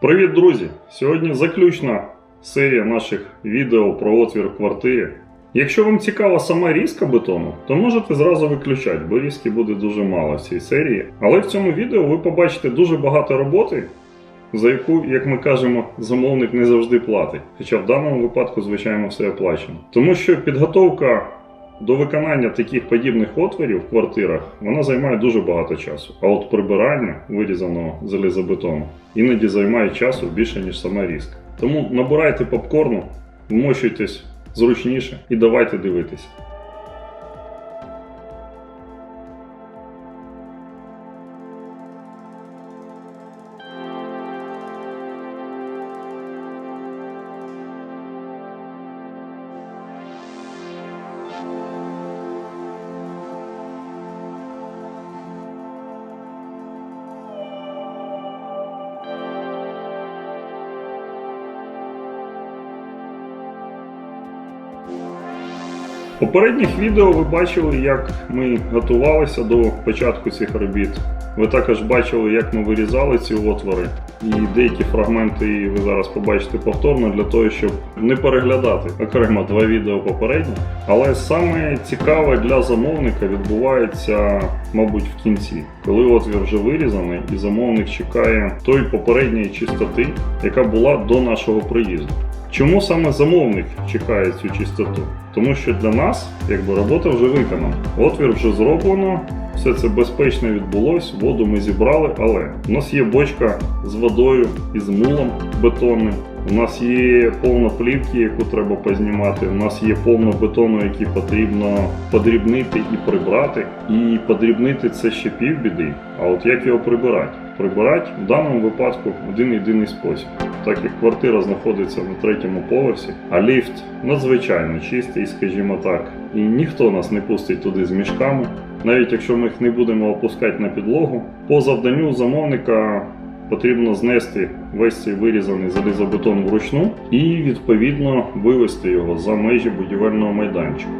Привіт, друзі! Сьогодні заключна серія наших відео про отвір в квартирі. Якщо вам цікава сама різка бетону, то можете зразу виключати, бо різки буде дуже мало в цій серії. Але в цьому відео ви побачите дуже багато роботи, за яку, як ми кажемо, замовник не завжди платить. Хоча в даному випадку, звичайно, все оплачено. Тому що підготовка до виконання таких подібних отворів в квартирах вона займає дуже багато часу. А от прибирання вирізаного залізобетону іноді займає часу більше, ніж сама різка. Тому набирайте попкорну, вмощуйтесь зручніше і давайте дивитися. Попередніх відео ви бачили, як ми готувалися до початку цих робіт. Ви також бачили, як ми вирізали ці отвори, і деякі фрагменти ви зараз побачите повторно для того, щоб не переглядати окремо два відео попередні. Але саме цікаве для замовника відбувається, мабуть, в кінці, коли отвір вже вирізаний, і замовник чекає той попередньої чистоти, яка була до нашого приїзду. Чому саме замовник чекає цю чистоту? Тому що для нас якби робота вже виконана. Отвір вже зроблено, все це безпечно відбулось, воду ми зібрали, але у нас є бочка з водою і з мулом бетонним. У нас є повно плівки, яку треба познімати. У нас є повно бетону, який потрібно подрібнити і прибрати. І подрібнити це ще півбіди. А от як його прибирати? Прибирати в даному випадку один єдиний спосіб. Так як квартира знаходиться на третьому поверсі, а ліфт надзвичайно чистий, скажімо так, і ніхто нас не пустить туди з мішками, навіть якщо ми їх не будемо опускати на підлогу. По завданню замовника потрібно знести весь цей вирізаний залізобетон вручну і відповідно вивести його за межі будівельного майданчика.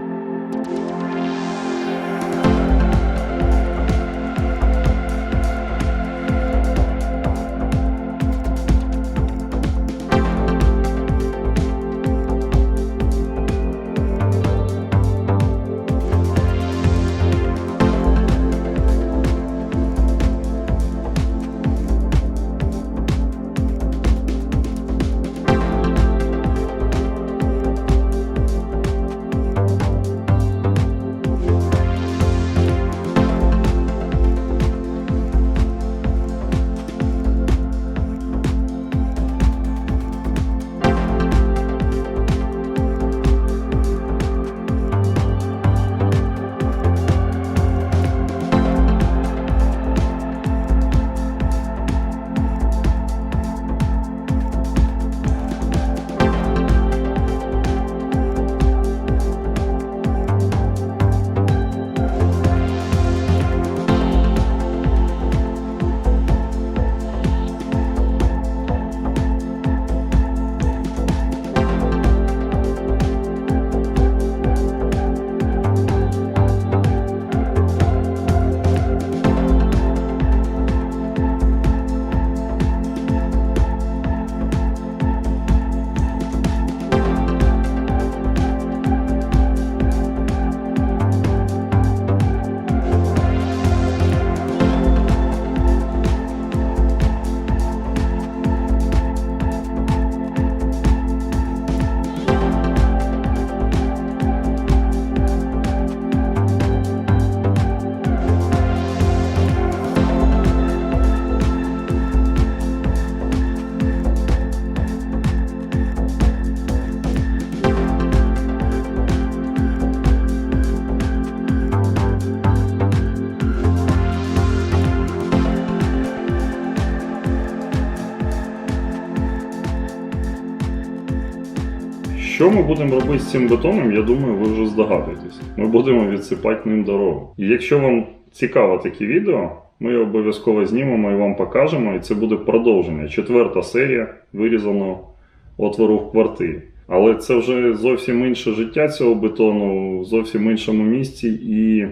Що ми будемо робити з цим бетоном, я думаю, ви вже здогадуєтесь. Ми будемо відсипати ним дорогу. І якщо вам цікаво такі відео, ми обов'язково знімемо і вам покажемо. І це буде продовження. Четверта серія вирізаного отвору в квартирі. Але це вже зовсім інше життя цього бетону, зовсім іншому місці. І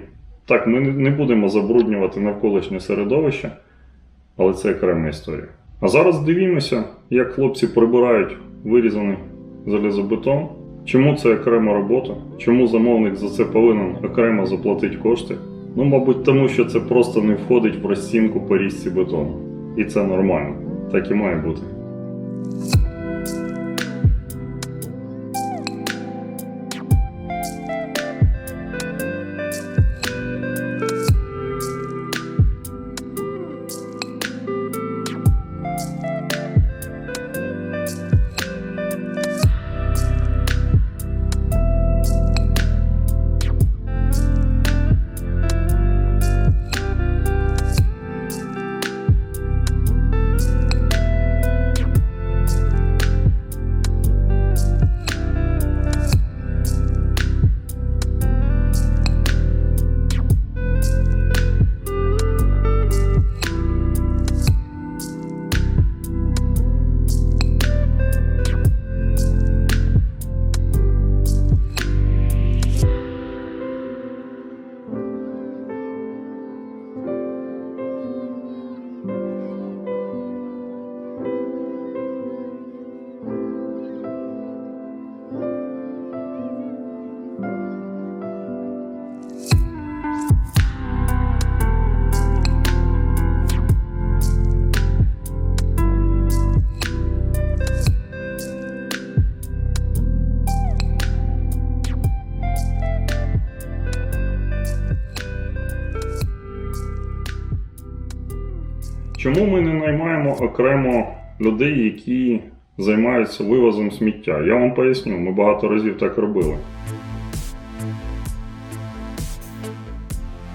так, ми не будемо забруднювати навколишнє середовище, але це окрема історія. А зараз дивімося, як хлопці прибирають вирізаний залізобетон. Чому це окрема робота? Чому замовник за це повинен окремо заплатити кошти? Ну, мабуть, тому що це просто не входить в розцінку по різці бетону. І це нормально. Так і має бути. Чому ми не наймаємо окремо людей, які займаються вивозом сміття? Я вам поясню, ми багато разів так робили.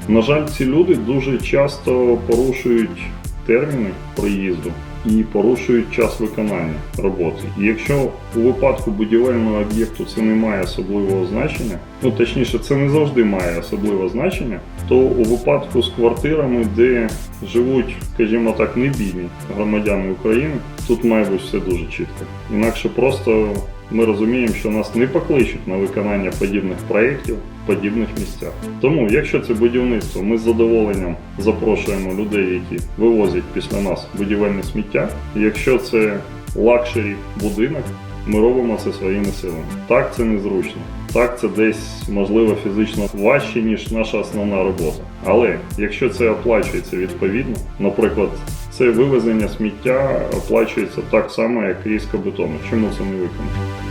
На жаль, ці люди дуже часто порушують терміни приїзду і порушують час виконання роботи. І якщо у випадку будівельного об'єкту це не має особливого значення, ну точніше, це не завжди має особливе значення, то у випадку з квартирами, де живуть, скажімо так, не бідні громадяни України, тут має бути все дуже чітко. Інакше просто ми розуміємо, що нас не покличуть на виконання подібних проєктів в подібних місцях. Тому, якщо це будівництво, ми з задоволенням запрошуємо людей, які вивозять після нас будівельне сміття. Якщо це лакшері будинок, ми робимо це своїми силами. Так, це незручно. Так, це десь можливо фізично важче, ніж наша основна робота. Але якщо це оплачується відповідно, наприклад, це вивезення сміття оплачується так само, як різка бетону. Чому це не виконано?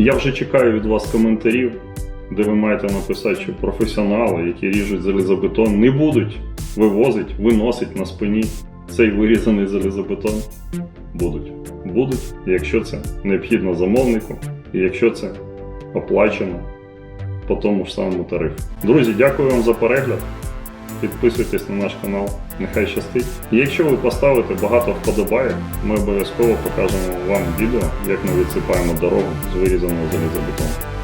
Я вже чекаю від вас коментарів, де ви маєте написати, що професіонали, які ріжуть залізобетон, не будуть вивозити, виносить на спині цей вирізаний залізобетон. Будуть. Будуть, якщо це необхідно замовнику, і якщо це оплачено по тому ж самому тарифу. Друзі, дякую вам за перегляд. Підписуйтесь на наш канал, нехай щастить. Якщо ви поставите багато вподобайок, ми обов'язково покажемо вам відео, як ми відсипаємо дорогу з вирізаного залізобетону.